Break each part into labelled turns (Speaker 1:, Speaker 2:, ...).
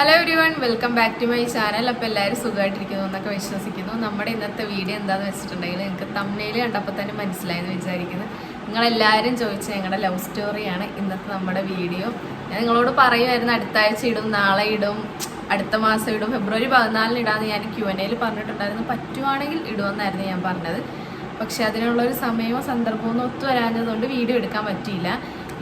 Speaker 1: Hello everyone welcome back to my channel അപ്പോൾ എല്ലാവരും സുഖമായിട്ടിരിക്കുന്നു എന്നൊക്കെ വിശ്വസിക്കുന്നു. നമ്മുടെ ഇന്നത്തെ വീഡിയോ എന്താണെന്ന് വെച്ചിട്ടുണ്ടെങ്കിൽ നിങ്ങൾക്ക് തമ്മിൽ കണ്ടപ്പോൾ തന്നെ മനസ്സിലായെന്ന് വിചാരിക്കുന്നു. നിങ്ങളെല്ലാവരും ചോദിച്ച ഞങ്ങളുടെ ലവ് സ്റ്റോറിയാണ് ഇന്നത്തെ നമ്മുടെ വീഡിയോ ഞാൻ നിങ്ങളോട് പറയുമായിരുന്നു അടുത്ത ആഴ്ച ഇടും നാളെ ഇടും അടുത്ത മാസം ഇടും ഫെബ്രുവരി പതിനാലിന് ഇടാമെന്ന് ഞാൻ ക്യു എൻ എയിൽ പറഞ്ഞിട്ടുണ്ടായിരുന്നു. പറ്റുവാണെങ്കിൽ ഇടുമെന്നായിരുന്നു ഞാൻ പറഞ്ഞത്. പക്ഷെ അതിനുള്ളൊരു സമയമോ സന്ദർഭമോ ഒന്നും ഒത്തു വരാഞ്ഞതുകൊണ്ട് വീഡിയോ എടുക്കാൻ പറ്റിയില്ല.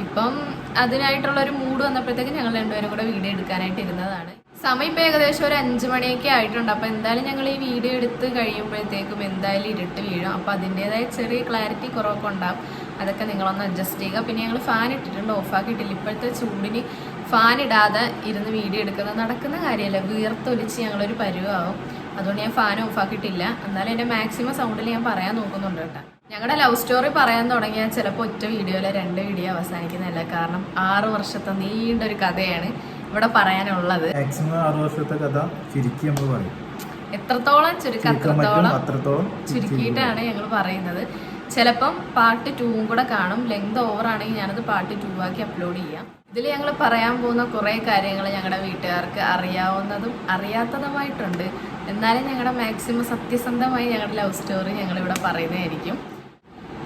Speaker 1: ഇപ്പം അതിനായിട്ടുള്ള ഒരു മൂഡ് വന്നപ്പോഴത്തേക്ക് ഞങ്ങൾ രണ്ടുപേരും കൂടെ വീഡിയോ എടുക്കാനായിട്ട് ഇരുന്നതാണ്. സമയം ഇപ്പം ഏകദേശം ഒരു അഞ്ച് മണിയൊക്കെ ആയിട്ടുണ്ട്. അപ്പോൾ എന്തായാലും ഞങ്ങൾ ഈ വീഡിയോ എടുത്ത് കഴിയുമ്പോഴത്തേക്കും എന്തായാലും ഇരുട്ട് വീഴും. അപ്പോൾ അതിന്റെതായ ചെറിയ ക്ലാരിറ്റി കുറവൊക്കെ ഉണ്ടാകും അതൊക്കെ നിങ്ങളൊന്ന് അഡ്ജസ്റ്റ് ചെയ്യുക. പിന്നെ ഞങ്ങൾ ഫാൻ ഇട്ടിട്ടുണ്ട്. ഓഫാക്കിയിട്ടില്ല ഇപ്പോഴത്തെ ചൂടിന് ഫാൻ ഇടാതെ ഇരുന്ന് വീഡിയോ എടുക്കുന്നത് നടക്കുന്ന കാര്യമല്ല. വീർത്തൊലിച്ച് ഞങ്ങളൊരു പരുവാകും അതുകൊണ്ട് ഞാൻ ഫാൻ ഓഫാക്കിയിട്ടില്ല എന്നാലും എന്റെ മാക്സിമം സൗണ്ടിൽ ഞാൻ പറയാൻ നോക്കുന്നുണ്ട് കേട്ടോ. ഞങ്ങളുടെ ലവ് സ്റ്റോറി പറയാൻ തുടങ്ങിയാൽ ചിലപ്പോൾ ഒറ്റ വീഡിയോയിലെ രണ്ട് വീഡിയോ അവസാനിക്കുന്നതല്ല. കാരണം ആറ് വർഷത്തെ നീണ്ടൊരു കഥയാണ് ഇവിടെ പറയാനുള്ളത്.
Speaker 2: മാക്സിമം ആറ് വർഷത്തെ കഥ ചുരുക്കി നമ്മൾ പറയും.
Speaker 1: എത്രത്തോളം
Speaker 2: ചുരുക്കത്രത്തോളം
Speaker 1: അത്രത്തോളം ചുരുക്കിയിട്ടാണ് ഞങ്ങൾ പറയുന്നത്. ചിലപ്പം പാർട്ട് ടൂവും കൂടെ കാണും. ലെങ്ത് ഓവർ ആണെങ്കിൽ ഞാനത് പാർട്ട് ടൂ ആക്കി അപ്ലോഡ് ചെയ്യാം. ഇതിൽ ഞങ്ങൾ പറയാൻ പോകുന്ന കുറേ കാര്യങ്ങൾ ഞങ്ങളുടെ വീട്ടുകാർക്ക് അറിയാവുന്നതും അറിയാത്തതുമായിട്ടുണ്ട്. എന്നാലും ഞങ്ങളുടെ മാക്സിമം സത്യസന്ധമായി ഞങ്ങളുടെ ലവ് സ്റ്റോറി ഞങ്ങളിവിടെ പറയുന്നതായിരിക്കും.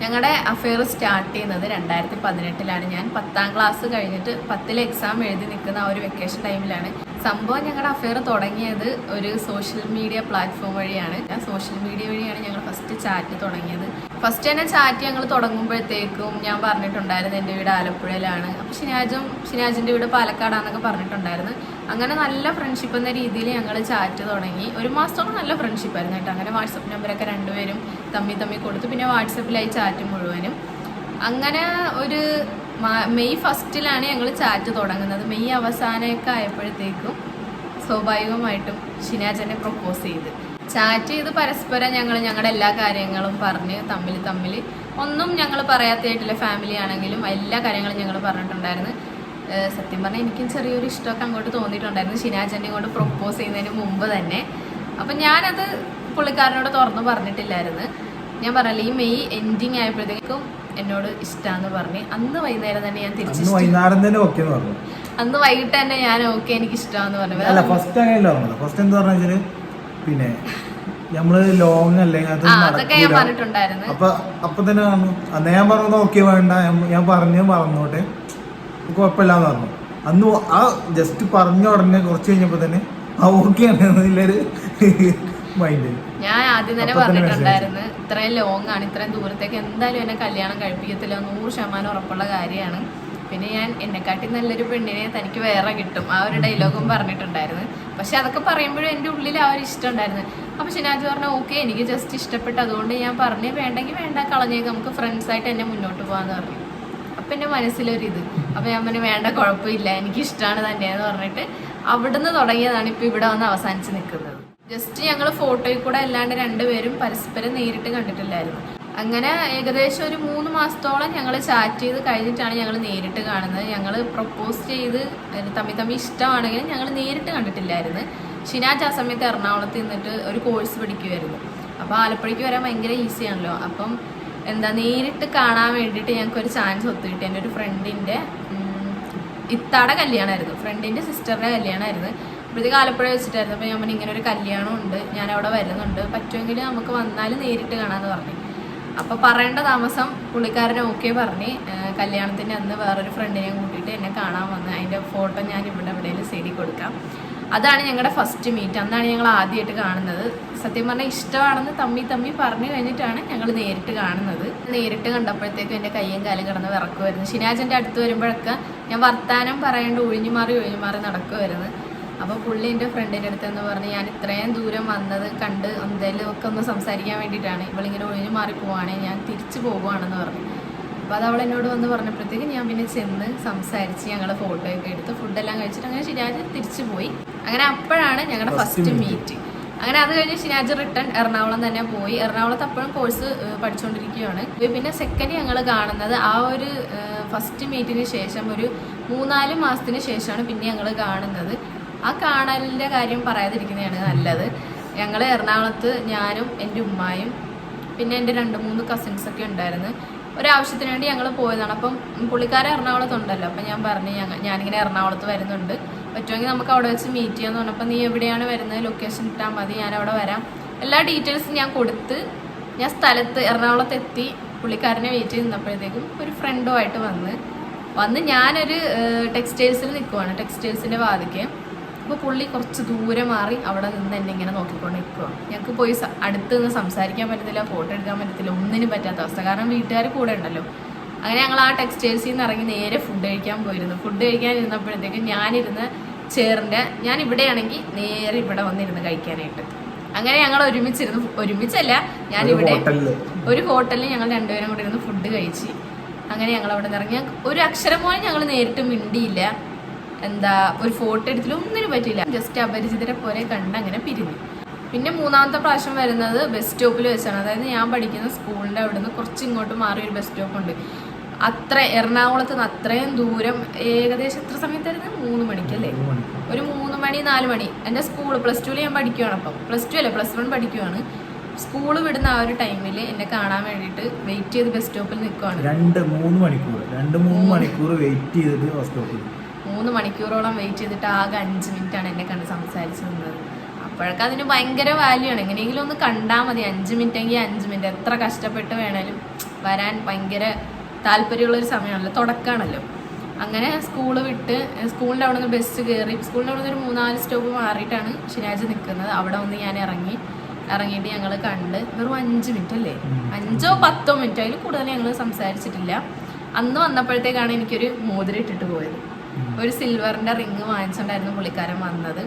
Speaker 1: ഞങ്ങളുടെ അഫെയർ സ്റ്റാർട്ട് ചെയ്യുന്നത് രണ്ടായിരത്തി പതിനെട്ടിലാണ് ഞാൻ പത്താം ക്ലാസ് കഴിഞ്ഞിട്ട് പത്തിൽ എക്സാം എഴുതി നിൽക്കുന്ന ആ ഒരു വെക്കേഷൻ ടൈമിലാണ് സംഭവം ഞങ്ങളുടെ അഫെയർ തുടങ്ങിയത് ഒരു സോഷ്യൽ മീഡിയ പ്ലാറ്റ്ഫോം വഴിയാണ്. സോഷ്യൽ മീഡിയ വഴിയാണ് ഞങ്ങൾ ഫസ്റ്റ് ചാറ്റ് തുടങ്ങിയത്. ഫസ്റ്റ് തന്നെ ചാറ്റ് ഞങ്ങൾ തുടങ്ങുമ്പോഴത്തേക്കും ഞാൻ പറഞ്ഞിട്ടുണ്ടായിരുന്നു എന്റെ വീട് ആലപ്പുഴയിലാണ്. അപ്പോൾ ഷിനാജും ഷിനാജിന്റെ വീട് പാലക്കാടാന്നൊക്കെ പറഞ്ഞിട്ടുണ്ടായിരുന്നു. അങ്ങനെ നല്ല ഫ്രണ്ട്ഷിപ്പ് എന്ന രീതിയിൽ ഞങ്ങൾ ചാറ്റ് തുടങ്ങി. ഒരു മാസത്തോളം നല്ല ഫ്രണ്ട്ഷിപ്പായിരുന്നു കേട്ടോ. അങ്ങനെ വാട്സപ്പ് നമ്പറൊക്കെ രണ്ടുപേരും തമ്മി തമ്മി കൊടുത്തു. പിന്നെ വാട്സപ്പിലായി ചാറ്റ് മുഴുവനും. അങ്ങനെ ഒരു മെയ് ഫസ്റ്റിലാണ് ഞങ്ങൾ ചാറ്റ് തുടങ്ങുന്നത്. മെയ് അവസാനമൊക്കെ ആയപ്പോഴത്തേക്കും സ്വാഭാവികമായിട്ടും ഷിനാജനെ പ്രപ്പോസ് ചെയ്ത്. ചാറ്റ് ചെയ്ത് പരസ്പരം ഞങ്ങൾ ഞങ്ങളുടെ എല്ലാ കാര്യങ്ങളും പറഞ്ഞ് തമ്മിൽ തമ്മിൽ ഒന്നും ഞങ്ങൾ പറയാത്തതായിട്ടില്ല. ഫാമിലി ആണെങ്കിലും എല്ലാ കാര്യങ്ങളും ഞങ്ങൾ പറഞ്ഞിട്ടുണ്ടായിരുന്നു. സത്യം പറഞ്ഞാൽ എനിക്കും ചെറിയൊരു ഇഷ്ടമൊക്കെ അങ്ങോട്ട് തോന്നിയിട്ടുണ്ടായിരുന്നു. ഷിനാജനെ കൊണ്ട് പ്രപ്പോസ് ചെയ്യുന്നതിന് മുമ്പ് തന്നെ. അപ്പം ഞാനത് പുള്ളിക്കാരനോട് തുറന്നു പറഞ്ഞിട്ടില്ലായിരുന്നു. ഞാൻ പറഞ്ഞില്ല ഈ മെയ് എൻഡിങ് ആയപ്പോഴത്തേക്കും എന്നോട് ഇഷ്ടാന്ന് പറഞ്ഞ് അന്ന് വൈകുന്നേരം തന്നെ ഞാൻ തിരിച്ചു
Speaker 2: വൈകുന്നേരം തന്നെ ഓക്കെ പറഞ്ഞു.
Speaker 1: അന്ന് വൈകിട്ട് തന്നെ ഞാൻ ഓക്കെ എനിക്ക് ഇഷ്ടമാന്ന് പറഞ്ഞു.
Speaker 2: അല്ല ഫസ്റ്റ് അങ്ങനെയല്ല പറഞ്ഞത്. ഫസ്റ്റ് എന്താ പറഞ്ഞാൽ പിന്നെ നമ്മൾ ലോങ് അല്ലേ അപ്പൊ അപ്പൊ തന്നെ പറഞ്ഞു. അന്ന് ഞാൻ പറഞ്ഞത് ഓക്കെ വേണ്ട. ഞാൻ- പറഞ്ഞു മറന്നോട്ടെ. കുഴപ്പമില്ലാന്ന് പറഞ്ഞു. അന്ന് ആ ജസ്റ്റ് പറഞ്ഞ ഉടനെ കുറച്ച് കഴിഞ്ഞപ്പോ തന്നെ ആ ഓക്കെ ആണ്. എന്നുള്ളൊരു മൈൻഡ്
Speaker 1: ഞാൻ ആദ്യം തന്നെ പറഞ്ഞിട്ടുണ്ടായിരുന്നു ഇത്രയും ലോങ് ആണ് ഇത്രയും ദൂരത്തേക്ക് എന്തായാലും എന്നെ കല്യാണം കഴിപ്പിക്കത്തില്ല നൂറ് ശതമാനം ഉറപ്പുള്ള കാര്യമാണ്. പിന്നെ ഞാൻ എന്നെക്കാട്ടി നല്ലൊരു പെണ്ണിനെ തനിക്ക് വേറെ കിട്ടും ആ ഒരു ഡയലോഗും പറഞ്ഞിട്ടുണ്ടായിരുന്നു. പക്ഷെ അതൊക്കെ പറയുമ്പോഴും എന്റെ ഉള്ളിൽ ആ ഒരു ഇഷ്ടം ഉണ്ടായിരുന്നു. അപ്പൊ ഷിനാജ് പറഞ്ഞു ഓക്കെ എനിക്ക് ജസ്റ്റ് ഇഷ്ടപ്പെട്ടു അതുകൊണ്ട് ഞാൻ പറഞ്ഞു വേണ്ടെങ്കിൽ വേണ്ട കളഞ്ഞേക്ക് നമുക്ക് ഫ്രണ്ട്സായിട്ട് എന്നെ മുന്നോട്ട് പോകാമെന്ന് പറഞ്ഞു. അപ്പം എന്റെ മനസ്സിലൊരിത്. അപ്പം ഞാൻ പറഞ്ഞു വേണ്ട കുഴപ്പമില്ല എനിക്ക് ഇഷ്ടമാണ് തന്നെയെന്ന് പറഞ്ഞിട്ട് അവിടുന്ന് തുടങ്ങിയതാണ് ഇപ്പം ഇവിടെ വന്ന് അവസാനിച്ച് നിൽക്കുന്നത്. ജസ്റ്റ് ഞങ്ങൾ ഫോട്ടോയിൽ കൂടെ അല്ലാണ്ട് രണ്ടുപേരും പരസ്പരം നേരിട്ട് കണ്ടിട്ടില്ലായിരുന്നു. അങ്ങനെ ഏകദേശം ഒരു മൂന്ന് മാസത്തോളം ഞങ്ങൾ ചാറ്റ് ചെയ്ത് കഴിഞ്ഞിട്ടാണ് ഞങ്ങൾ നേരിട്ട് കാണുന്നത്. ഞങ്ങൾ പ്രപ്പോസ് ചെയ്ത് തമ്മിൽ തമ്മിൽ ഇഷ്ടമാണെങ്കിലും ഞങ്ങൾ നേരിട്ട് കണ്ടിട്ടില്ലായിരുന്നു. ഷിനാജ് ആ സമയത്ത് എറണാകുളത്ത് നിന്നിട്ട് ഒരു കോഴ്സ് പഠിക്കുമായിരുന്നു അപ്പോൾ ആലപ്പുഴയ്ക്ക് വരാൻ ഭയങ്കര ഈസിയാണല്ലോ അപ്പം എന്താ നേരിട്ട് കാണാൻ വേണ്ടിയിട്ട് ഞങ്ങൾക്ക് ഒരു ചാൻസ് ഒത്തു കിട്ടി എന്റെ ഒരു ഫ്രണ്ടിന്റെ ഇത്താടെ കല്യാണമായിരുന്നു. ഫ്രണ്ടിന്റെ സിസ്റ്ററുടെ കല്യാണമായിരുന്നു. അപ്പോഴത്തേക്ക് ആലപ്പുഴ വെച്ചിട്ടായിരുന്നു. അപ്പോൾ ഞാൻ ഇങ്ങനെ ഒരു കല്യാണം ഉണ്ട്. ഞാൻ അവിടെ വരുന്നുണ്ട്. പറ്റുമെങ്കിൽ നമുക്ക് വന്നാൽ നേരിട്ട് കാണാമെന്ന് പറഞ്ഞു. അപ്പോൾ പറയേണ്ട താമസം പുള്ളിക്കാരൻ ഓക്കെ പറഞ്ഞ്. കല്യാണത്തിന്റെ അന്ന് വേറൊരു ഫ്രണ്ടിനെ കൂട്ടിയിട്ട് എന്നെ കാണാൻ വന്ന്. അതിന്റെ ഫോട്ടോ ഞാൻ ഇവിടെ എവിടെയെങ്കിലും സൈഡിൽ കൊടുക്കാം. അതാണ് ഞങ്ങളുടെ ഫസ്റ്റ് മീറ്റ് അന്നാണ് ഞങ്ങൾ ആദ്യമായിട്ട് കാണുന്നത്. സത്യം പറഞ്ഞാൽ ഇഷ്ടമാണെന്ന് തമ്മി തമ്മി പറഞ്ഞു കഴിഞ്ഞിട്ടാണ് ഞങ്ങൾ നേരിട്ട് കാണുന്നത്. നേരിട്ട് കണ്ടപ്പോഴത്തേക്കും എന്റെ കയ്യും കാലും കിടന്ന് വിറക്കുമായിരുന്നു ഷിനാജന്റെ അടുത്ത് വരുമ്പോഴൊക്കെ ഞാൻ വർത്താനം പറയാണ്ട് ഒഴിഞ്ഞു മാറി ഒഴിഞ്ഞു മാറി നടക്കുമായിരുന്നു അപ്പോൾ പുള്ളി എന്റെ ഫ്രണ്ടിന്റെ അടുത്ത് എന്ന് പറഞ്ഞ് ഞാൻ ഇത്രയും ദൂരം വന്നത് കണ്ട് എന്തെങ്കിലും ഒക്കെ ഒന്ന് സംസാരിക്കാൻ വേണ്ടിയിട്ടാണ്. ഇവളിങ്ങനെ ഒഴിഞ്ഞു മാറി പോവുകയാണെങ്കിൽ ഞാൻ തിരിച്ചു പോകുവാണെന്ന് പറഞ്ഞു. അപ്പോൾ അത് അവൾ എന്നോട് വന്ന് പറഞ്ഞപ്പോഴത്തേക്ക് ഞാൻ പിന്നെ ചെന്ന് സംസാരിച്ച് ഞങ്ങളെ ഫോട്ടോ ഒക്കെ എടുത്ത് ഫുഡെല്ലാം കഴിച്ചിട്ട് അങ്ങനെ ശരിയാജ് തിരിച്ചു പോയി. അങ്ങനെ അപ്പോഴാണ് ഞങ്ങളുടെ ഫസ്റ്റ്. മീറ്റ് അങ്ങനെ അത് കഴിഞ്ഞ് ഷിനാജ് റിട്ടേൺ എറണാകുളം തന്നെ പോയി. എറണാകുളത്ത് അപ്പോഴും കോഴ്സ് പഠിച്ചുകൊണ്ടിരിക്കുകയാണ് പിന്നെ സെക്കൻഡ് ഞങ്ങൾ കാണുന്നത് ആ ഒരു ഫസ്റ്റ് മീറ്റിന് ശേഷം ഒരു മൂന്നാൽ മാസത്തിന് ശേഷമാണ് പിന്നെ ഞങ്ങൾ കാണുന്നത്. ആ കാണലിന്റെ കാര്യം പറയാതിരിക്കുന്നതാണ് നല്ലത്. ഞങ്ങൾ എറണാകുളത്ത് ഞാനും എന്റെ ഉമ്മായും പിന്നെ എന്റെ രണ്ട് മൂന്ന് കസിൻസ് ഒക്കെ ഉണ്ടായിരുന്നു. ഒരാവശ്യത്തിന് വേണ്ടി ഞങ്ങൾ പോയതാണ്. അപ്പം പുള്ളിക്കാരൻ എറണാകുളത്തുണ്ടല്ലോ. അപ്പം ഞാൻ പറഞ്ഞു ഞങ്ങൾ ഞാനിങ്ങനെ എറണാകുളത്ത് വരുന്നുണ്ട്. പറ്റുമെങ്കിൽ നമുക്ക് അവിടെ വെച്ച് മീറ്റ് ചെയ്യാന്ന് പറഞ്ഞപ്പോൾ നീ എവിടെയാണ് വരുന്നത്? ലൊക്കേഷൻ ഇട്ടാൽ മതി. ഞാൻ അവിടെ വരാം. എല്ലാ ഡീറ്റെയിൽസും ഞാൻ കൊടുത്ത് ഞാൻ സ്ഥലത്ത് എറണാകുളത്ത് എത്തി പുള്ളിക്കാരനെ വെയിറ്റ് ചെയ്ത് നിന്നപ്പോഴത്തേക്കും ഒരു ഫ്രണ്ടുമായിട്ട് വന്ന്. വന്ന് ഞാനൊരു ടെക്സ്റ്റൈൽസിൽ നിൽക്കുവാണ് ടെക്സ്റ്റൈൽസിന്റെ വാതിക്ക്. അപ്പോൾ പുള്ളി കുറച്ച് ദൂരെ മാറി അവിടെ നിന്ന് എന്നെ ഇങ്ങനെ നോക്കിക്കൊണ്ട് നിൽക്കുകയാണ് ഞങ്ങൾക്ക് പോയി അടുത്ത് നിന്ന് സംസാരിക്കാൻ പറ്റത്തില്ല ഫോട്ടോ എടുക്കാൻ പറ്റത്തില്ല ഒന്നിനും പറ്റാത്ത അവസ്ഥ. കാരണം വീട്ടുകാർ കൂടെ ഉണ്ടല്ലോ. അങ്ങനെ ഞങ്ങൾ ആ ടെക്സ്റ്റൈൽസിൽ നിന്ന് ഇറങ്ങി നേരെ ഫുഡ് കഴിക്കാൻ പോയിരുന്നു. ഫുഡ് കഴിക്കാൻ ഇരുന്നപ്പോഴത്തേക്കും ഞാനിരുന്ന് ചേറിന്റെ ഞാൻ ഇവിടെയാണെങ്കിൽ നേരെ ഇവിടെ വന്നിരുന്ന് കഴിക്കാനായിട്ട്. അങ്ങനെ ഞങ്ങൾ ഒരുമിച്ചിരുന്നു ഒരുമിച്ചല്ല ഞാനിവിടെ
Speaker 2: ഇവിടെ
Speaker 1: ഒരു ഹോട്ടലിൽ ഞങ്ങൾ രണ്ടുപേരും കൂടെ ഇരുന്ന് ഫുഡ് കഴിച്ച്. അങ്ങനെ ഞങ്ങൾ അവിടെ നിന്ന് ഇറങ്ങി. ഒരു അക്ഷരം പോലും ഞങ്ങൾ നേരിട്ട് മിണ്ടിയില്ല. എന്താ ഒരു ഫോട്ടോ എടുത്തിട്ട് ഒന്നിനും പറ്റിയില്ല. ജസ്റ്റ് അപരിചിതരെ പോലെ കണ്ട് അങ്ങനെ പിരിഞ്ഞു. പിന്നെ മൂന്നാമത്തെ പ്രാവശ്യം വരുന്നത് ബസ് സ്റ്റോപ്പിൽ വെച്ചാണ്. അതായത് ഞാൻ പഠിക്കുന്ന സ്കൂളിന്റെ അവിടെ നിന്ന് കുറച്ച് ഇങ്ങോട്ട് മാറി ഒരു ബസ് സ്റ്റോപ്പ് ഉണ്ട്. അത്ര എറണാകുളത്ത് നിന്ന് അത്രയും ദൂരം ഏകദേശം എത്ര സമയത്തായിരുന്നു? മൂന്ന് മണിക്കല്ലേ.
Speaker 2: ഒരു
Speaker 1: മൂന്ന് മണി നാല് മണി. എന്റെ സ്കൂൾ പ്ലസ് ടുവിൽ ഞാൻ പഠിക്കുവാണ് അപ്പം. പ്ലസ് ടു അല്ല? പ്ലസ് വൺ പഠിക്കുവാണ്. സ്കൂൾ വിടുന്ന ആ ഒരു ടൈമിൽ എന്നെ കാണാൻ വേണ്ടിയിട്ട് വെയിറ്റ് ചെയ്ത് ബസ് സ്റ്റോപ്പിൽ നിൽക്കുവാണ്
Speaker 2: രണ്ട് മൂന്ന് മണിക്കൂർ രണ്ട് മൂന്ന് മണിക്കൂർ വെയിറ്റ് ചെയ്തിട്ട് ബസ് സ്റ്റോപ്പിൽ
Speaker 1: മൂന്ന് മണിക്കൂറോളം വെയിറ്റ് ചെയ്തിട്ട് ആകെ അഞ്ച് മിനിറ്റ് ആണ് എന്നെ കണ്ട് സംസാരിച്ചു നിന്നത്. അപ്പോഴൊക്കെ അതിന് ഭയങ്കര വാല്യൂ ആണ്. എങ്ങനെയെങ്കിലും ഒന്ന് കണ്ടാൽ മതി. അഞ്ച് മിനിറ്റ് എങ്കിൽ അഞ്ച് മിനിറ്റ്. എത്ര കഷ്ടപ്പെട്ട് വേണേലും വരാൻ ഭയങ്കര താല്പര്യമുള്ളൊരു സമയമാണല്ലോ. തുടക്കമാണല്ലോ. അങ്ങനെ സ്കൂൾ വിട്ട് സ്കൂളിന്റെ അവിടെ നിന്ന് ബസ് കയറി സ്കൂളിന്റെ അവിടെ നിന്ന് ഒരു മൂന്നാൽ സ്റ്റോപ്പ് മാറിയിട്ടാണ് ഷിനാജ് നിൽക്കുന്നത്. അവിടെ വന്ന് ഞാൻ ഇറങ്ങി. ഇറങ്ങിയിട്ട് ഞങ്ങൾ കണ്ട് വെറും അഞ്ച് മിനിറ്റ് അല്ലേ. അഞ്ചോ പത്തോ മിനിറ്റ്. അതിൽ കൂടുതൽ ഞങ്ങൾ സംസാരിച്ചിട്ടില്ല. അന്ന് വന്നപ്പോഴത്തേക്കാണ് എനിക്കൊരു മോതിരം ഇട്ടിട്ട് പോയത്. ഒരു സിൽവറിന്റെ റിങ് വാങ്ങിച്ചോണ്ടായിരുന്നു പുള്ളിക്കാരൻ വന്നത്.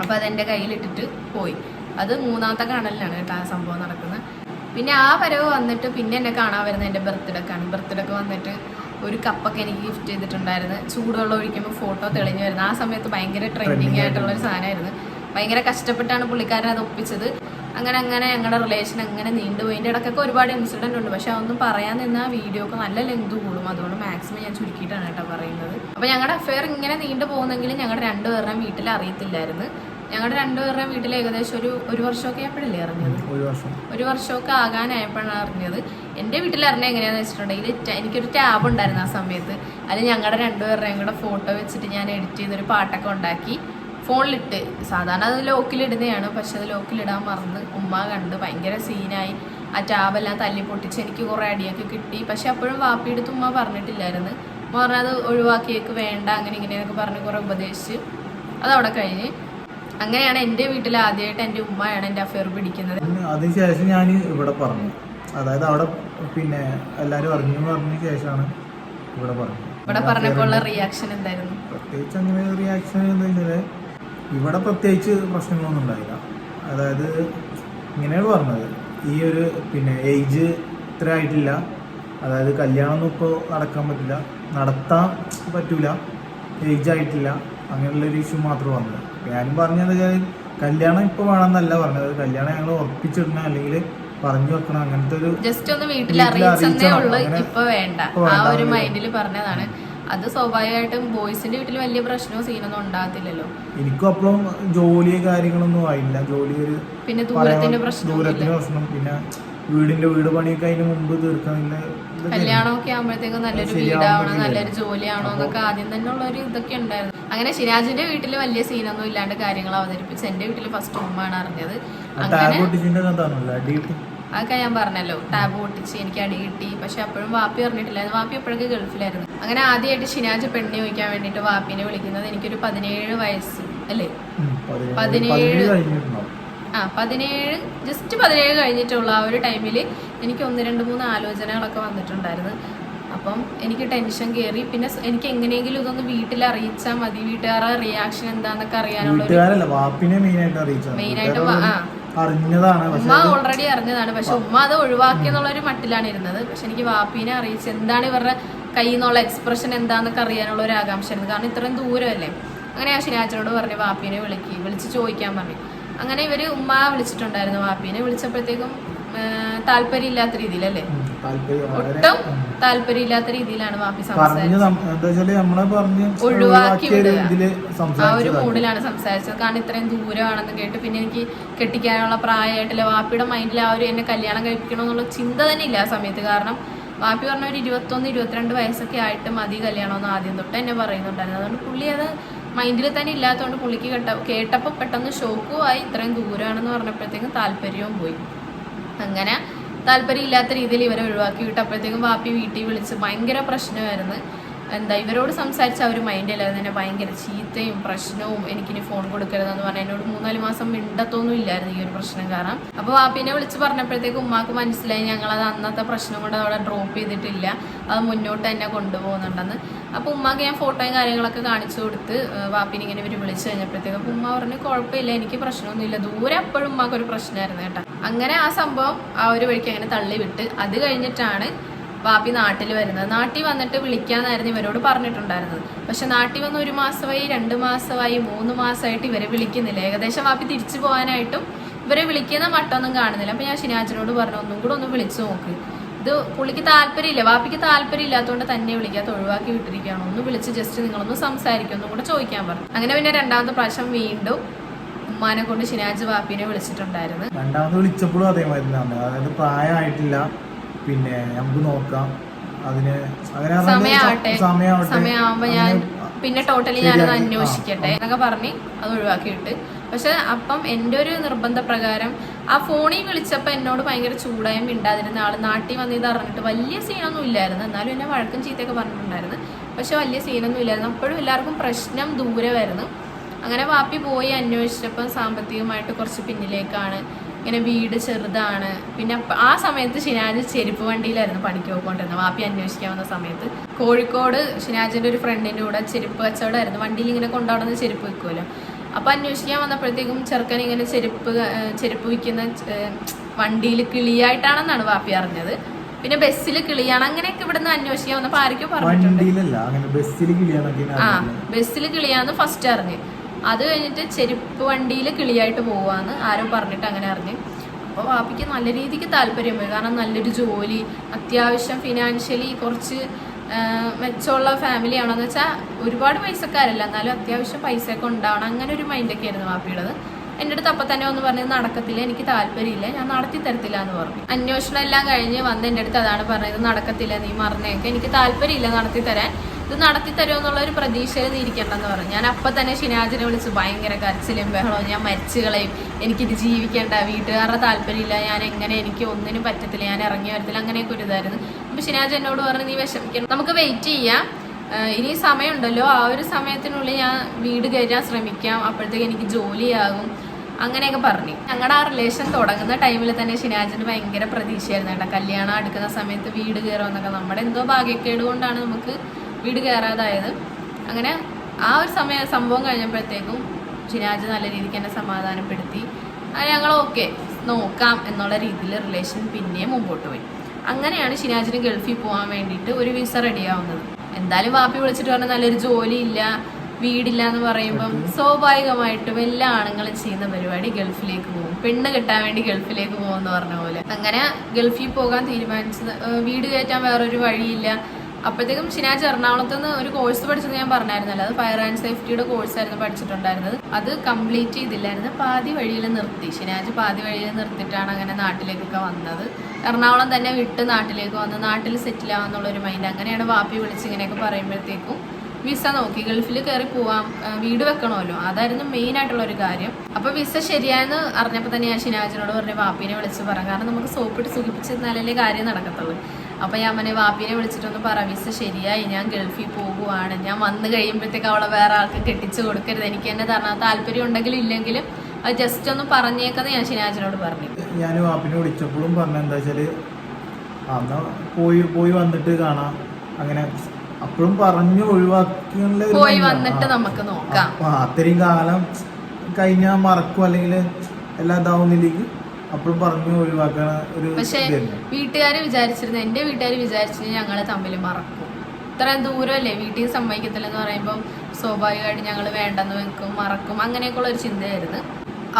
Speaker 1: അപ്പോൾ അതെന്റെ കയ്യിലിട്ടിട്ട് പോയി. അത് മൂന്നാമത്തെ കാണലിലാണ് കേട്ടോ ആ സംഭവം നടക്കുന്നത്. പിന്നെ ആ വരവ് വന്നിട്ട് പിന്നെ എന്നെ കാണാൻ വരുന്നത് എന്റെ ബർത്ത്ഡേക്കാണ് ബർത്ത്ഡേക്ക് വന്നിട്ട് ഒരു കപ്പൊക്കെ എനിക്ക് ഗിഫ്റ്റ് ചെയ്തിട്ടുണ്ടായിരുന്നു. ചൂടുവെള്ളം ഒഴിക്കുമ്പോൾ ഫോട്ടോ തെളിഞ്ഞു വരുന്നത്. ആ സമയത്ത് ഭയങ്കര ട്രെൻഡിങ് ആയിട്ടുള്ള ഒരു സാധനമായിരുന്നു. ഭയങ്കര കഷ്ടപ്പെട്ടാണ് പുള്ളിക്കാരൻ അത് ഒപ്പിച്ചത്. അങ്ങനെ അങ്ങനെ ഞങ്ങളുടെ റിലേഷൻ അങ്ങനെ നീണ്ടുപോയി എന്റെ ഇടയ്ക്കൊക്കെ ഒരുപാട് ഇൻസിഡന്റ് ഉണ്ട്. പക്ഷെ അതൊന്നും പറയാൻ നിന്ന ആ വീഡിയോക്ക് നല്ല ലെങ്ത് കൂടും. അതുകൊണ്ട് മാക്സിമം ഞാൻ ചുരുക്കിയിട്ടാണ് കേട്ടോ പറയുന്നത്. അപ്പോൾ ഞങ്ങളുടെ അഫെയർ ഇങ്ങനെ നീണ്ടു പോകുന്നെങ്കിലും ഞങ്ങളുടെ രണ്ടുപേരുടെയും വീട്ടിൽ അറിയത്തില്ലായിരുന്നു. ഞങ്ങളുടെ രണ്ടുപേരുടെയും വീട്ടിൽ ഏകദേശം ഒരു ഒരു വർഷമൊക്കെ ആയപ്പോഴല്ലേ അറിഞ്ഞത്?
Speaker 2: ഒരു വർഷം.
Speaker 1: ഒരു വർഷമൊക്കെ ആകാനായപ്പോഴാണ് അറിഞ്ഞത്. എന്റെ വീട്ടിൽ അറിഞ്ഞ എങ്ങനെയാന്ന് വെച്ചിട്ടുണ്ടെങ്കിൽ എനിക്കൊരു ടാബ് ഉണ്ടായിരുന്നു ആ സമയത്ത്. അതിൽ ഞങ്ങളുടെ രണ്ടുപേരുടെയും കൂടെ ഫോട്ടോ വെച്ചിട്ട് ഞാൻ എഡിറ്റ് ചെയ്തൊരു പാട്ടൊക്കെ ഉണ്ടാക്കി. ഫോണിലിട്ട്. സാധാരണ അത് ലോക്കിലിടുന്നതാണ്. പക്ഷെ അത് ലോക്കിലിടാൻ മറന്ന് ഉമ്മ കണ്ട് ഭയങ്കര സീനായി. ആ ടാബെല്ലാം തല്ലി പൊട്ടിച്ച് എനിക്ക് കുറേ അടിയൊക്കെ കിട്ടി. പക്ഷെ അപ്പോഴും വാപ്പിയെടുത്ത് ഉമ്മ പറഞ്ഞിട്ടില്ലായിരുന്നു. ഉമ്മ അത് ഒഴിവാക്കിയേക്ക് വേണ്ട അങ്ങനെ ഇങ്ങനെയൊക്കെ പറഞ്ഞ് കുറേ ഉപദേശിച്ച് അതവിടെ കഴിഞ്ഞ്. അങ്ങനെയാണ് എന്റെ വീട്ടിൽ ആദ്യമായിട്ട് എന്റെ ഉമ്മയാണ് എന്റെ അഫെയർ പിടിക്കുന്നത്.
Speaker 2: അതിനുശേഷം ഞാൻ ഇവിടെ പറഞ്ഞു. അതായത് അവിടെ പിന്നെ എല്ലാവരും അറിഞ്ഞു പറഞ്ഞ ശേഷമാണ് ഇവിടെ പറഞ്ഞു.
Speaker 1: ഇവിടെ പറഞ്ഞപ്പോൾ റിയാക്ഷൻ എന്തായിരുന്നു?
Speaker 2: പ്രത്യേകിച്ച് അങ്ങനെ റിയാക്ഷൻ എന്താ വെച്ചാൽ ഇവിടെ പ്രത്യേകിച്ച് പ്രശ്നങ്ങളൊന്നും ഉണ്ടായില്ല. അതായത് ഇങ്ങനെയാണ് പറഞ്ഞത്. ഈ ഒരു പിന്നെ ഏജ് ഇത്ര ആയിട്ടില്ല. അതായത് കല്യാണമൊന്നും ഇപ്പോൾ നടക്കാൻ പറ്റില്ല. നടത്താൻ പറ്റില്ല ഏജ് ആയിട്ടില്ല. അങ്ങനെയുള്ളൊരു ഇഷ്യൂ മാത്രം വന്നത്. ഞാനും പറഞ്ഞത് കല്യാണം ഇപ്പോൾ വേണമെന്നല്ല പറഞ്ഞത്. കല്യാണം ഞങ്ങൾ ഉറപ്പിച്ചിടണം അല്ലെങ്കിൽ പറഞ്ഞു വെക്കണം. അങ്ങനത്തെ ഒരു
Speaker 1: ജസ്റ്റ് ഒന്ന് വീട്ടിൽ അറിയിച്ചെന്നേ ഉള്ളൂ. ഇപ്പൊ വേണ്ട. ആ ഒരു മൈൻഡിൽ പറഞ്ഞതാണ്. അത് സ്വാഭാവികമായിട്ടും ബോയ്സിന്റെ വീട്ടിൽ വലിയ പ്രശ്നമോ സീനൊന്നും ഉണ്ടാകത്തില്ലല്ലോ.
Speaker 2: എനിക്കും അപ്പോഴും ജോലി കാര്യങ്ങളൊന്നും ആയില്ല. ജോലി ഒരു
Speaker 1: പിന്നെ ദൂരത്തിന്റെ പ്രശ്നം
Speaker 2: ദൂരത്തിന്റെ പ്രശ്നം. പിന്നെ വീടിന്റെ വീട് പണിയൊക്കെ അതിന് മുമ്പ് തീർക്കാനില്ല
Speaker 1: കല്യാണമൊക്കെ ആകുമ്പോഴത്തേക്കും നല്ലൊരു വീടാവണം. നല്ലൊരു ജോലിയാണോ എന്നൊക്കെ ആദ്യം തന്നെ ഉള്ള ഒരു ഇതൊക്കെ ഉണ്ടായിരുന്നു. അങ്ങനെ ശിരാജിന്റെ വീട്ടിൽ വലിയ സീനൊന്നും ഇല്ലാണ്ട് കാര്യങ്ങൾ അവതരിപ്പിച്ച് എന്റെ വീട്ടിൽ ഫസ്റ്റ് ഉമ്മയാണ് അറിഞ്ഞത്. അങ്ങനെ അതൊക്കെ ഞാൻ പറഞ്ഞല്ലോ. ടാബ് പൊട്ടിച്ച് എനിക്ക് അടി കിട്ടി. പക്ഷെ അപ്പോഴും വാപ്പി പറഞ്ഞിട്ടില്ലായിരുന്നു. വാപ്പി അപ്പോഴൊക്കെ ഗൾഫിലായിരുന്നു. അങ്ങനെ ആദ്യമായിട്ട് ഷിനാജ് പെണ്ണി ചോദിക്കാൻ വേണ്ടിയിട്ട് വാപ്പിനെ വിളിക്കുന്നത് എനിക്കൊരു പതിനേഴ് വയസ്സ് അല്ലേ?
Speaker 2: പതിനേഴ്
Speaker 1: ആ പതിനേഴ് ജസ്റ്റ് പതിനേഴ് കഴിഞ്ഞിട്ടുള്ള ആ ഒരു ടൈമിൽ എനിക്ക് ഒന്ന് രണ്ട് മൂന്ന് ആലോചനകളൊക്കെ വന്നിട്ടുണ്ടായിരുന്നു. അപ്പം എനിക്ക് ടെൻഷൻ കയറി. പിന്നെ എനിക്ക് എങ്ങനെയെങ്കിലും ഇതൊന്ന് വീട്ടിൽ അറിയിച്ചാൽ മതി. വീട്ടുകാരുടെ റിയാക്ഷൻ എന്താന്നൊക്കെ അറിയാനുള്ള മെയിനായിട്ട് ആ.
Speaker 2: അറിഞ്ഞതാണ്
Speaker 1: ഉമ്മ ഓൾറെഡി അറിഞ്ഞതാണ്. പക്ഷെ ഉമ്മ അത് ഒഴിവാക്കി എന്നുള്ളൊരു മട്ടിലാണ് ഇരുന്നത്. പക്ഷെ എനിക്ക് വാപ്പീനെ അറിയിച്ചു എന്താണ് ഇവരുടെ കയ്യിൽ നിന്നുള്ള എക്സ്പ്രഷൻ എന്താണെന്നൊക്കെ അറിയാനുള്ള ഒരു ആകാംക്ഷയായിരുന്നു കാരണം ഇത്രയും ദൂരമല്ലേ? അങ്ങനെ ആ ശനിയാച്ചനോട് പറഞ്ഞു വാപ്പീനെ വിളിക്ക് വിളിച്ച് ചോദിക്കാൻ പറഞ്ഞു. അങ്ങനെ ഇവർ ഉമ്മ വിളിച്ചിട്ടുണ്ടായിരുന്നു വാപ്പീനെ. വിളിച്ചപ്പോഴത്തേക്കും താല്പര്യമില്ലാത്ത രീതിയിലല്ലേ? ഒട്ടും. താല്പര്യമില്ലാത്ത രീതിയിലാണ് വാപ്പി സംസാരിച്ചത്. ഒഴിവാക്കി ആ ഒരു മൂഡിലാണ് സംസാരിച്ചത്. കാരണം ഇത്രയും ദൂരമാണെന്ന് കേട്ട് പിന്നെ എനിക്ക് കെട്ടിക്കാനുള്ള പ്രായമായിട്ടില്ല വാപ്പിയുടെ മൈൻഡിൽ ആ ഒരു എന്നെ കല്യാണം കഴിപ്പിക്കണം എന്നുള്ള ചിന്ത തന്നെ ഇല്ല ആ സമയത്ത്. കാരണം വാപ്പി പറഞ്ഞ ഒരു ഇരുപത്തൊന്ന് ഇരുപത്തിരണ്ട് വയസ്സൊക്കെ ആയിട്ട് മതി കല്യാണമെന്ന് ആദ്യം തൊട്ട് എന്നെ പറയുന്നുണ്ടായിരുന്നു. അതുകൊണ്ട് പുള്ളി അത് മൈൻഡിൽ തന്നെ ഇല്ലാത്തതുകൊണ്ട് പുള്ളിക്ക് കേട്ട കേട്ടപ്പോൾ പെട്ടെന്ന് ഷോക്കും ആയി. ഇത്രയും ദൂരമാണെന്ന് പറഞ്ഞപ്പോഴത്തേക്കും താല്പര്യവും പോയി. അങ്ങനെ താല്പര്യമില്ലാത്ത രീതിയിൽ ഇവരെ ഒഴിവാക്കി. വിട്ടപ്പോഴത്തേക്കും വാപ്പി വീട്ടിൽ വിളിച്ച് ഭയങ്കര പ്രശ്നമായിരുന്നു. എന്താ ഇവരോട് സംസാരിച്ച ഒരു മൈൻഡിലായിരുന്നു എന്നെ ഭയങ്കര ചീത്തയും പ്രശ്നവും എനിക്കിനി ഫോൺ കൊടുക്കരുതെന്ന് പറഞ്ഞാൽ എന്നോട് മൂന്നാൽ മാസം മിണ്ടത്തൊന്നും ഇല്ലായിരുന്നു ഈ ഒരു പ്രശ്നം കാരണം. അപ്പോൾ പിന്നെ വിളിച്ച് പറഞ്ഞപ്പോഴത്തേക്ക് ഉമ്മാക്ക് മനസ്സിലായി ഞങ്ങളത് അന്നത്തെ പ്രശ്നം കൊണ്ട് അവിടെ ഡ്രോപ്പ് ചെയ്തിട്ടില്ല. അത് മുന്നോട്ട് തന്നെ കൊണ്ടുപോകുന്നുണ്ടെന്ന്. അപ്പോൾ ഉമ്മാക്ക് ഞാൻ ഫോട്ടോയും കാര്യങ്ങളൊക്കെ കാണിച്ചു കൊടുത്ത് വാപ്പിന് ഇങ്ങനെ ഇവർ വിളിച്ചു കഴിഞ്ഞപ്പോഴത്തേക്ക് അപ്പോൾ ഉമ്മ പറഞ്ഞു കുഴപ്പമില്ല എനിക്ക് പ്രശ്നമൊന്നുമില്ല. ദൂരെ അപ്പോഴും ഉമ്മാക്ക് ഒരു പ്രശ്നമായിരുന്നു കേട്ടോ. അങ്ങനെ ആ സംഭവം ആ ഒരു വഴിക്ക് അങ്ങനെ തള്ളി വിട്ട് അത് കഴിഞ്ഞിട്ടാണ് വാപ്പി നാട്ടിൽ വരുന്നത്. നാട്ടിൽ വന്നിട്ട് വിളിക്കാന്നായിരുന്നു ഇവരോട് പറഞ്ഞിട്ടുണ്ടായിരുന്നത്. പക്ഷെ നാട്ടിൽ വന്ന് ഒരു മാസമായി രണ്ട് മാസമായി മൂന്ന് മാസമായിട്ട് ഇവരെ വിളിക്കുന്നില്ല. ഏകദേശം വാപ്പി തിരിച്ചു പോകാനായിട്ടും ഇവരെ വിളിക്കുന്ന മട്ടൊന്നും കാണുന്നില്ല. അപ്പൊ ഞാൻ ശനിയാച്ചനോട് പറഞ്ഞു ഒന്നും കൂടെ ഒന്ന് വിളിച്ചു നോക്ക്. ഇത് പുള്ളിക്ക് താല്പര്യമില്ല വാപ്പിക്ക് താല്പര്യം ഇല്ലാത്തതുകൊണ്ട് തന്നെ വിളിക്കാത്ത ഒഴിവാക്കി വിട്ടിരിക്കുകയാണ്. ഒന്ന് വിളിച്ച് ജസ്റ്റ് നിങ്ങളൊന്ന് സംസാരിക്കും. ഒന്നും കൂടെ ചോദിക്കാൻ പറഞ്ഞു. അങ്ങനെ പിന്നെ രണ്ടാമത്തെ പ്രാവശ്യം വീണ്ടും ഉമ്മാനെ കൊണ്ട് ശനിയാഴ്ച വാപ്പിനെ വിളിച്ചിട്ടുണ്ടായിരുന്നു.
Speaker 2: രണ്ടാമത് വിളിച്ചപ്പോഴും അതേമാതിരി അതായത് പ്രായമായിട്ടില്ല. പിന്നെ നമുക്ക് നോക്കാം. അതിന്
Speaker 1: സമയാവട്ടെ.
Speaker 2: സമയാവട്ടെ.
Speaker 1: സമയാവുമ്പോ ഞാൻ പിന്നെ ടോട്ടലി ഞാൻ
Speaker 2: അത്
Speaker 1: അന്വേഷിക്കട്ടെ എന്നൊക്കെ പറഞ്ഞ് അത് ഒഴിവാക്കിയിട്ട്. പക്ഷെ അപ്പം എന്റെ ഒരു നിർബന്ധ പ്രകാരം ആ ഫോണിൽ വിളിച്ചപ്പോൾ എന്നോട് ഭയങ്കര ചൂടായും മിണ്ടാതിരുന്ന ആൾ നാട്ടിൽ വന്ന് ഇത് അറിഞ്ഞിട്ട് വലിയ സീനൊന്നും ഇല്ലായിരുന്നു. എന്നാലും എന്നെ വഴക്കും ചീത്തയൊക്കെ പറഞ്ഞിട്ടുണ്ടായിരുന്നു. പക്ഷെ വലിയ സീനൊന്നും ഇല്ലായിരുന്നു. അപ്പോഴും എല്ലാവർക്കും പ്രശ്നം ദൂരെ വരുന്നു. അങ്ങനെ വാപ്പി പോയി അന്വേഷിച്ചപ്പോൾ സാമ്പത്തികമായിട്ട് കുറച്ച് പിന്നിലേക്കാണ്. ഇങ്ങനെ വീട് ചെറുതാണ്. പിന്നെ ആ സമയത്ത് ഷിനാജ് ചെരുപ്പ് വണ്ടിയിലായിരുന്നു പണിക്ക് പോയിക്കൊണ്ടിരുന്നത്. വാപ്പി അന്വേഷിക്കാൻ വന്ന സമയത്ത്. കോഴിക്കോട് ഷിനാജിന്റെ ഒരു ഫ്രണ്ടിന്റെ കൂടെ ചെരുപ്പ് കച്ചവടമായിരുന്നു. വണ്ടിയിൽ ഇങ്ങനെ കൊണ്ടുപോകുന്ന ചെരുപ്പ് വിൽക്കുമല്ലോ അപ്പൊ അന്വേഷിക്കാൻ വന്നപ്പോഴത്തേക്കും ചെറുക്കൻ ഇങ്ങനെ ചെരുപ്പ് ചെരുപ്പ് വിൽക്കുന്ന വണ്ടിയിൽ കിളിയായിട്ടാണെന്നാണ് വാപ്പി അറിഞ്ഞത്. പിന്നെ ബസ്സിൽ കിളിയാണ്. അങ്ങനെയൊക്കെ ഇവിടുന്ന് അന്വേഷിക്കാൻ വന്നപ്പോൾ ആരൊക്കെ പറഞ്ഞിട്ടുണ്ട്. ആ ബസ്സിൽ കിളിയാന്ന് ഫസ്റ്റ് അറിഞ്ഞ്. അത് കഴിഞ്ഞിട്ട് ചെരുപ്പ് വണ്ടിയിൽ കിളിയായിട്ട് പോവാന്ന് ആരോ പറഞ്ഞിട്ട് അങ്ങനെ അറിഞ്ഞു. അപ്പോൾ വാപ്പിക്ക് നല്ല രീതിക്ക് താല്പര്യം പോയി കാരണം നല്ലൊരു ജോലി അത്യാവശ്യം ഫിനാൻഷ്യലി കുറച്ച് മെച്ചമുള്ള ഫാമിലി ആണെന്ന് വെച്ചാൽ ഒരുപാട് പൈസക്കാരല്ല. എന്നാലും അത്യാവശ്യം പൈസയൊക്കെ ഉണ്ടാവണം. അങ്ങനെ ഒരു മൈൻഡൊക്കെ ആയിരുന്നു വാപ്പിയുള്ളത് എന്റെ അടുത്ത് അപ്പം തന്നെ ഒന്ന് പറഞ്ഞത് നടക്കത്തില്ല എനിക്ക് താല്പര്യമില്ല ഞാൻ നടത്തി തരത്തില്ല എന്ന് പറഞ്ഞു. അന്വേഷണം എല്ലാം കഴിഞ്ഞ് വന്ന് എന്റെ അടുത്ത് അതാണ് പറഞ്ഞത് "ഇത് നടക്കത്തില്ല നീ മറന്നേക്കെ. എനിക്ക് താല്പര്യമില്ല നടത്തി തരാൻ. നടത്തി തരുമോ എന്നുള്ള ഒരു പ്രതീക്ഷയിൽ നീ ഇരിക്കണ്ടെന്ന് പറഞ്ഞു. ഞാൻ അപ്പം തന്നെ ഷിനാജിനെ വിളിച്ച് ഭയങ്കര കരച്ചിലും ബഹളവും ഞാൻ മരിച്ചു കളയും. എനിക്കിത് ജീവിക്കേണ്ട വീട്ടുകാരുടെ താല്പര്യമില്ല ഞാൻ എങ്ങനെ എനിക്ക് ഒന്നിനും പറ്റത്തില്ല ഞാൻ ഇറങ്ങി വരത്തില്ല അങ്ങനെയൊക്കെ ഒരു ഇതായിരുന്നു. അപ്പം ഷിനാജ് എന്നോട് പറഞ്ഞു നീ വിഷമിക്കണം നമുക്ക് വെയിറ്റ് ചെയ്യാം. ഇനി സമയമുണ്ടല്ലോ. ആ ഒരു സമയത്തിനുള്ളിൽ ഞാൻ വീട് കയറ്റാൻ ശ്രമിക്കാം. അപ്പോഴത്തേക്ക് എനിക്ക് ജോലിയാകും. അങ്ങനെയൊക്കെ പറഞ്ഞു. ഞങ്ങളുടെ ആ റിലേഷൻ തുടങ്ങുന്ന ടൈമിൽ തന്നെ ഷിനാജിന് ഭയങ്കര പ്രതീക്ഷയായിരുന്നു കേട്ടോ. കല്യാണം അടുക്കുന്ന സമയത്ത് വീട് കയറുമെന്നൊക്കെ. നമ്മുടെ എന്തോ ഭാഗ്യക്കേട് കൊണ്ടാണ് നമുക്ക് വീട് കയറാതായത്. അങ്ങനെ ആ ഒരു സമയ സംഭവം കഴിഞ്ഞപ്പോഴത്തേക്കും ഷിനാജ് നല്ല രീതിക്ക് എന്നെ സമാധാനപ്പെടുത്തി. അത് ഞങ്ങൾ ഓക്കെ നോക്കാം എന്നുള്ള രീതിയിൽ റിലേഷൻ പിന്നെയും മുമ്പോട്ട് പോയി. അങ്ങനെയാണ് ഷിനാജിന് ഗൾഫിൽ പോകാൻ വേണ്ടിയിട്ട് ഒരു വിസ റെഡിയാവുന്നത് എന്തായാലും വാപ്പി വിളിച്ചിട്ട് പറഞ്ഞാൽ നല്ലൊരു ജോലിയില്ല വീടില്ല എന്ന് പറയുമ്പം സ്വാഭാവികമായിട്ടും എല്ലാ ആണുങ്ങളും ചെയ്യുന്ന പരിപാടി ഗൾഫിലേക്ക് പോകും. പെണ്ണ് കിട്ടാൻ വേണ്ടി ഗൾഫിലേക്ക് പോകുമെന്ന് പറഞ്ഞ പോലെ. അങ്ങനെ ഗൾഫിൽ പോകാൻ തീരുമാനിച്ചത് വീട് കയറ്റാൻ വേറൊരു വഴിയില്ല. അപ്പോഴത്തേക്കും ഷിനാജ് എറണാകുളത്ത് നിന്ന് ഒരു കോഴ്സ് പഠിച്ചത് ഞാൻ പറഞ്ഞായിരുന്നല്ലോ. അത് ഫയർ ആൻഡ് സേഫ്റ്റിയുടെ കോഴ്സായിരുന്നു പഠിച്ചിട്ടുണ്ടായിരുന്നത്. അത് കംപ്ലീറ്റ് ചെയ്തില്ലായിരുന്നു. പാതി വഴിയിൽ നിർത്തി. ഷിനാജ് പാതി വഴിയിൽ നിർത്തിയിട്ടാണ് അങ്ങനെ നാട്ടിലേക്കൊക്കെ വന്നത്. എറണാകുളം തന്നെ വിട്ട് നാട്ടിലേക്ക് വന്ന്. നാട്ടിൽ സെറ്റിൽ ആവാന്നുള്ളൊരു മൈൻഡ് അങ്ങനെയാണ് വാപ്പി വിളിച്ച് ഇങ്ങനെയൊക്കെ പറയുമ്പോഴത്തേക്കും വിസ നോക്കി. ഗൾഫിൽ കയറി പോവാം. വീട് വെക്കണമല്ലോ. അതായിരുന്നു മെയിൻ ആയിട്ടുള്ള ഒരു കാര്യം. അപ്പൊ വിസ ശരിയായെന്ന് അറിഞ്ഞപ്പോൾ തന്നെ ഞാൻ ഷിനാജിനോട് പറഞ്ഞു വാപ്പിനെ വിളിച്ച് പറയാം കാരണം നമുക്ക് സോപ്പിട്ട് സുഖിപ്പിച്ചിരുന്നാലല്ലേ കാര്യം നടക്കത്തുള്ളൂ. അപ്പൊ ഞാൻ മനെ വാപ്പിനെ വിളിച്ചിട്ടൊന്ന് പറ വിസ ശരിയായി ഞാൻ ഗൾഫിൽ പോകുവാണ്. ഞാൻ വന്നു കഴിയുമ്പോഴത്തേക്ക് അവളെ വേറെ ആൾക്ക് കെട്ടിച്ചു കൊടുക്കരുത്. എനിക്ക് എന്നെ തരണം. താല്പര്യം ഉണ്ടെങ്കിലും ഇല്ലെങ്കിലും അത് ജസ്റ്റ് ഒന്ന് പറഞ്ഞേക്കെന്ന് ഞാൻ ശനിയാഴ്ചനോട് പറഞ്ഞു.
Speaker 2: ഞാൻ വാപ്പിനെ വിളിച്ചപ്പോഴും പറഞ്ഞ എന്താ വെച്ചാൽ ആ, പോയി പോയി വന്നിട്ട് കാണാം. അങ്ങനെ അപ്പോഴും പറഞ്ഞു ഒഴിവാക്കി
Speaker 1: പോയി വന്നിട്ട് നമുക്ക് നോക്കാം.
Speaker 2: അത്രയും കാലം കഴിഞ്ഞാൽ മറക്കും. അല്ലെങ്കിൽ എല്ലാം ഇതാവുന്നില്ലെങ്കിൽ അപ്പോഴും പറഞ്ഞു ഒഴിവാക്കണ ഒരു
Speaker 1: പക്ഷേ വീട്ടുകാർ വിചാരിച്ചിരുന്നു എന്റെ വീട്ടുകാർ വിചാരിച്ചിരുന്നു ഞങ്ങൾ തമ്മിൽ മറക്കും. ഇത്രയും ദൂരമല്ലേ വീട്ടിൽ സമ്മതിക്കത്തില്ലെന്ന് പറയുമ്പോൾ സ്വാഭാവികമായിട്ട് ഞങ്ങൾ വേണ്ടെന്ന് വെക്കും മറക്കും അങ്ങനെയൊക്കെയുള്ള ഒരു ചിന്തയായിരുന്നു.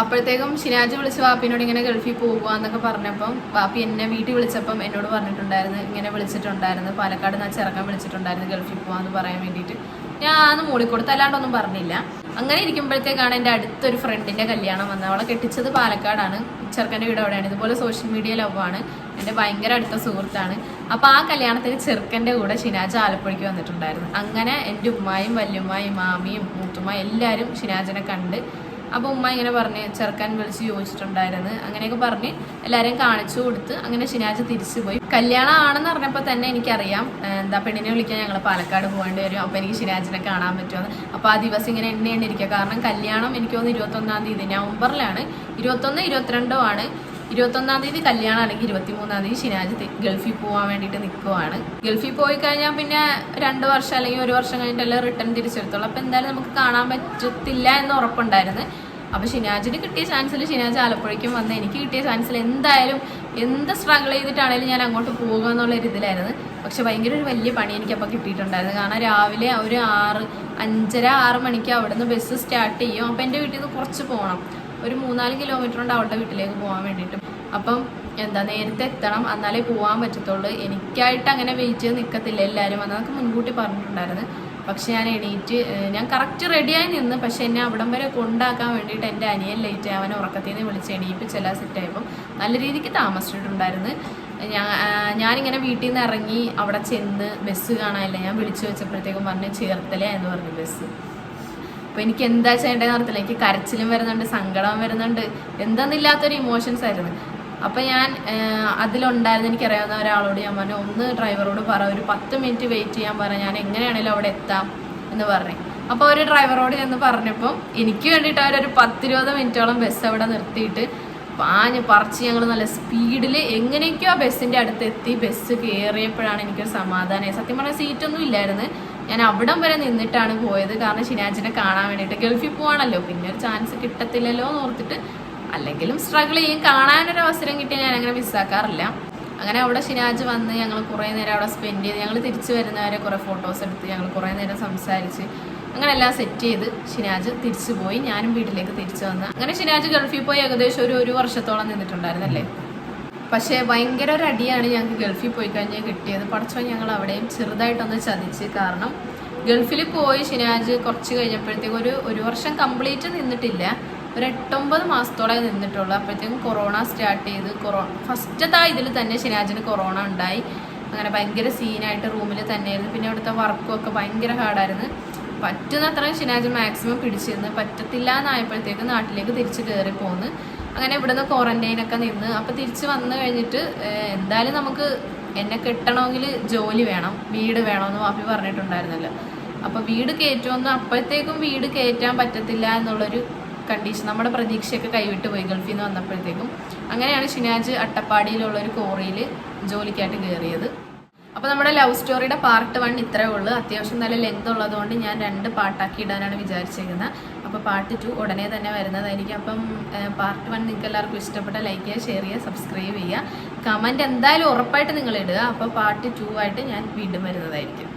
Speaker 1: അപ്പോഴത്തേക്കും ഷിനാജ് വിളിച്ച് വാപ്പിനോട് ഇങ്ങനെ ഗൾഫിൽ പോകുക എന്നൊക്കെ പറഞ്ഞപ്പം വാപ്പി എന്നെ വീട്ടിൽ വിളിച്ചപ്പം എന്നോട് പറഞ്ഞിട്ടുണ്ടായിരുന്നു ഇങ്ങനെ വിളിച്ചിട്ടുണ്ടായിരുന്നു പാലക്കാട് നിന്ന് ചെറുക്കൻ വിളിച്ചിട്ടുണ്ടായിരുന്നു ഗൾഫിൽ പോകാമെന്ന് പറയാൻ വേണ്ടിയിട്ട്. ഞാൻ മൂളിക്കൊടുത്ത് അല്ലാണ്ടൊന്നും പറഞ്ഞില്ല. അങ്ങനെ ഇരിക്കുമ്പോഴത്തേക്കാണ് എന്റെ അടുത്തൊരു ഫ്രണ്ടിന്റെ കല്യാണം വന്നത്. അവളെ കെട്ടിച്ചത് പാലക്കാടാണ്. ചെറുക്കന്റെ വീട് അവിടെയാണ്. ഇതുപോലെ സോഷ്യൽ മീഡിയ ലവാണ് എന്റെ ഭയങ്കര അടുത്ത സുഹൃത്താണ്. അപ്പോൾ ആ കല്യാണത്തിന് ചെറുക്കന്റെ കൂടെ ഷിനാജ് ആലപ്പുഴയ്ക്ക് വന്നിട്ടുണ്ടായിരുന്നു. അങ്ങനെ എന്റെ ഉമ്മായും വല്യമ്മായും മാമിയും മൂത്തുമ്മ എല്ലാവരും ഷിനാജിനെ കണ്ട് അപ്പോൾ ഉമ്മ ഇങ്ങനെ പറഞ്ഞ് ചെറുക്കാൻ വിളിച്ച് ചോദിച്ചിട്ടുണ്ടായിരുന്നു. അങ്ങനെയൊക്കെ പറഞ്ഞ് എല്ലാവരെയും കാണിച്ചു കൊടുത്ത് അങ്ങനെ ശനിയാഴ്ച തിരിച്ചു പോയി. കല്യാണം ആണെന്ന് പറഞ്ഞപ്പോൾ തന്നെ എനിക്കറിയാം എന്താ പെണ്ണിനെ വിളിക്കാൻ ഞങ്ങൾ പാലക്കാട് പോകേണ്ടി വരും അപ്പോൾ എനിക്ക് ശനിയാഴ്ചനെ കാണാൻ പറ്റുമെന്ന്. അപ്പോൾ ആ ദിവസം ഇങ്ങനെ എണ്ണ കാരണം കല്യാണം എനിക്ക് തോന്നുന്നു ഇരുപത്തൊന്നാം തീയതി നവംബറിലാണ്. ഇരുപത്തൊന്ന് ഇരുപത്തിരണ്ടോ ആണ്. ഇരുപത്തൊന്നാം തീയതി കല്യാണം കല്യാണമാണെങ്കിൽ ഇരുപത്തിമൂന്നാം തീയതി ഷിനാജ് ഗൾഫിൽ പോകാൻ വേണ്ടിയിട്ട് നിൽക്കുവാണ് ഗൾഫിൽ പോയി കഴിഞ്ഞാൽ പിന്നെ രണ്ട് വർഷം അല്ലെങ്കിൽ ഒരു വർഷം കഴിഞ്ഞിട്ടല്ലേ റിട്ടേൺ തിരിച്ചെടുത്തോളൂ അപ്പോൾ എന്തായാലും നമുക്ക് കാണാൻ പറ്റത്തില്ല എന്ന് ഉറപ്പുണ്ടായിരുന്നു. അപ്പോൾ ഷിനാജിന് കിട്ടിയ ചാൻസിൽ ഷിനാജ് ആലപ്പുഴയ്ക്കും വന്ന് എനിക്ക് കിട്ടിയ ചാൻസിൽ എന്തായാലും എന്ത് സ്ട്രഗിൾ ചെയ്തിട്ടാണെങ്കിലും ഞാൻ അങ്ങോട്ട് പോകുക എന്നുള്ള ഒരു ഇതിലായിരുന്നു പക്ഷെ ഭയങ്കര ഒരു വലിയ പണി എനിക്കപ്പോൾ കിട്ടിയിട്ടുണ്ടായിരുന്നു. കാരണം രാവിലെ ഒരു ആറ് അഞ്ചര ആറ് മണിക്ക് അവിടെ നിന്ന് ബസ് സ്റ്റാർട്ട് ചെയ്യും. അപ്പോൾ എന്റെ വീട്ടിൽ നിന്ന് കുറച്ച് പോകണം ഒരു മൂന്നാൽ കിലോമീറ്റർ ഉണ്ട് അവളുടെ വീട്ടിലേക്ക് പോകാൻ വേണ്ടിയിട്ട്. അപ്പം എന്താ നേരത്തെ എത്തണം എന്നാലേ പോകാൻ പറ്റത്തുള്ളൂ. എനിക്കായിട്ട് അങ്ങനെ വെയിറ്റ് നിൽക്കത്തില്ല എല്ലാവരും എന്നൊക്കെ മുൻകൂട്ടി പറഞ്ഞിട്ടുണ്ടായിരുന്നു. പക്ഷെ ഞാൻ എണീറ്റ് ഞാൻ കറക്റ്റ് റെഡിയായി നിന്ന് പക്ഷെ എന്നെ അവിടം വരെ കൊണ്ടാക്കാൻ വേണ്ടിയിട്ട് എന്റെ അനിയൻ ലേറ്റ് അവനെ ഉറക്കത്തിൽ നിന്ന് വിളിച്ച് എണീപ്പിച്ചെല്ലാം സെറ്റായപ്പം നല്ല രീതിക്ക് താമസിച്ചിട്ടുണ്ടായിരുന്നു. ഞാൻ ഞാനിങ്ങനെ വീട്ടിൽ നിന്ന് ഇറങ്ങി അവിടെ ചെന്ന് ബസ് കാണാനില്ല ഞാൻ വിളിച്ചു വെച്ചപ്പോഴത്തേക്കും പറഞ്ഞ് ചേർത്തലേ എന്ന് പറഞ്ഞു ബസ്. അപ്പൊ എനിക്ക് എന്താ ചെയ്യേണ്ടതെന്ന് അറിയത്തില്ല. എനിക്ക് കരച്ചിലും വരുന്നുണ്ട് സങ്കടം വരുന്നുണ്ട്. എന്തെന്നില്ലാത്തൊരു ഇമോഷൻസ് ആയിരുന്നു. അപ്പൊ ഞാൻ അതിലുണ്ടായിരുന്നു. എനിക്ക് അറിയാവുന്ന ഒരാളോട് ഞാൻ പറഞ്ഞു ഒന്ന് ഡ്രൈവറോട് പറ. ഒരു പത്ത് മിനിറ്റ് വെയിറ്റ് ചെയ്യാൻ പറ. ഞാൻ എങ്ങനെയാണെങ്കിലും അവിടെ എത്താം എന്ന് പറഞ്ഞു. അപ്പോൾ ഒരു ഡ്രൈവറോട് ചെന്ന് പറഞ്ഞപ്പോൾ എനിക്ക് വേണ്ടിയിട്ട് അവരൊരു പത്തിരുപത് മിനിറ്റോളം ബസ് അവിടെ നിർത്തിയിട്ട് പാഞ്ഞ് പറിച്ച് ഞങ്ങൾ നല്ല സ്പീഡിൽ എങ്ങനെയൊക്കെയോ ബസ്സിന്റെ അടുത്ത് എത്തി. ബസ് കയറിയപ്പോഴാണ് എനിക്കൊരു സമാധാനമായി സത്യം പറഞ്ഞാൽ സീറ്റൊന്നും ഇല്ലായിരുന്നു. ഞാൻ അവിടം വരെ നിന്നിട്ടാണ് പോയത്. കാരണം ഷിനാജിനെ കാണാൻ വേണ്ടിയിട്ട് ഗൾഫിൽ പോവാണല്ലോ. പിന്നെ ഒരു ചാൻസ് കിട്ടത്തില്ലല്ലോ എന്ന് ഓർത്തിട്ട് അല്ലെങ്കിലും സ്ട്രഗിൾ ചെയ്യും. കാണാനൊരു അവസരം കിട്ടിയാൽ ഞാൻ അങ്ങനെ മിസ്സാക്കാറില്ല അങ്ങനെ അവിടെ ഷിനാജ് വന്ന് ഞങ്ങൾ കുറേ നേരം അവിടെ സ്പെൻഡ് ചെയ്ത് ഞങ്ങൾ തിരിച്ചു വരുന്നവരെ കുറേ ഫോട്ടോസ് എടുത്ത് ഞങ്ങൾ കുറേ നേരം സംസാരിച്ച് അങ്ങനെ എല്ലാം സെറ്റ് ചെയ്ത് ഷിനാജ് തിരിച്ചു പോയി. ഞാനും വീട്ടിലേക്ക് തിരിച്ചു വന്ന്. അങ്ങനെ ഷിനാജ് ഗൾഫിൽ പോയി ഏകദേശം ഒരു ഒരു വർഷത്തോളം നിന്നിട്ടുണ്ടായിരുന്നല്ലേ? പക്ഷേ ഭയങ്കര ഒരു അടിയാണ് ഞങ്ങൾക്ക് ഗൾഫിൽ പോയി കഴിഞ്ഞാൽ കിട്ടിയത്. പഠിച്ചോ ഞങ്ങൾ അവിടെയും ചെറുതായിട്ടൊന്ന് ചതിച്ച്. കാരണം ഗൾഫിൽ പോയി ഷിനാജ് കുറച്ച് കഴിഞ്ഞപ്പോഴത്തേക്കും ഒരു ഒരു വർഷം കംപ്ലീറ്റ് നിന്നിട്ടില്ല. ഒരു എട്ടൊമ്പത് മാസത്തോളം നിന്നിട്ടുള്ളൂ. അപ്പോഴത്തേക്കും കൊറോണ സ്റ്റാർട്ട് ചെയ്ത് കൊറോണ ഫസ്റ്റത്തെ ഇതിൽ തന്നെ ഷിനാജിന് കൊറോണ ഉണ്ടായി. അങ്ങനെ ഭയങ്കര സീനായിട്ട് റൂമിൽ തന്നെയായിരുന്നു. പിന്നെ അവിടുത്തെ വർക്കും ഒക്കെ ഭയങ്കര ഹാർഡായിരുന്നു. പറ്റുന്നത്ര ഷിനാജ് മാക്സിമം പിടിച്ചിരുന്നു പറ്റത്തില്ല എന്നായപ്പോഴത്തേക്ക് നാട്ടിലേക്ക് തിരിച്ച് കയറി പോന്ന് അങ്ങനെ ഇവിടുന്ന് ക്വാറന്റൈനൊക്കെ നിന്ന്. അപ്പോൾ തിരിച്ച് വന്നു കഴിഞ്ഞിട്ട് എന്തായാലും നമുക്ക് എന്നെ കിട്ടണമെങ്കിൽ ജോലി വേണം വീട് വേണമെന്ന് വാപ്പി പറഞ്ഞിട്ടുണ്ടായിരുന്നല്ലോ. അപ്പോൾ വീട് കയറ്റുമെന്ന് അപ്പോഴത്തേക്കും വീട് കയറ്റാൻ പറ്റത്തില്ല എന്നുള്ളൊരു കണ്ടീഷൻ നമ്മുടെ പ്രതീക്ഷയൊക്കെ കൈവിട്ട് പോയി ഗൾഫിൽ നിന്ന് വന്നപ്പോഴത്തേക്കും. അങ്ങനെയാണ് ഷിനാജ് അട്ടപ്പാടിയിലുള്ള ഒരു കോറിയിൽ ജോലിക്കായിട്ട് കയറിയത് അപ്പോൾ നമ്മുടെ ലവ് സ്റ്റോറിയുടെ പാർട്ട് വൺ ഇത്രേ ഉള്ളൂ. അത്യാവശ്യം നല്ല ലെങ്ത് ഉള്ളതുകൊണ്ട് ഞാൻ രണ്ട് പാട്ടാക്കി ഇടാനാണ് വിചാരിച്ചിരിക്കുന്നത്. അപ്പോൾ പാർട്ട് ടു ഉടനെ തന്നെ വരുന്നതായിരിക്കും അപ്പം പാർട്ട് വൺ നിങ്ങൾക്ക് എല്ലാവർക്കും ഇഷ്ടപ്പെട്ട ലൈക്ക് ചെയ്യുക ഷെയർ ചെയ്യുക സബ്സ്ക്രൈബ് ചെയ്യുക. കമന്റ് എന്തായാലും ഉറപ്പായിട്ട് നിങ്ങൾ ഇടുക. അപ്പോൾ പാർട്ട് ടു ആയിട്ട് ഞാൻ വീണ്ടും വരുന്നതായിരിക്കും.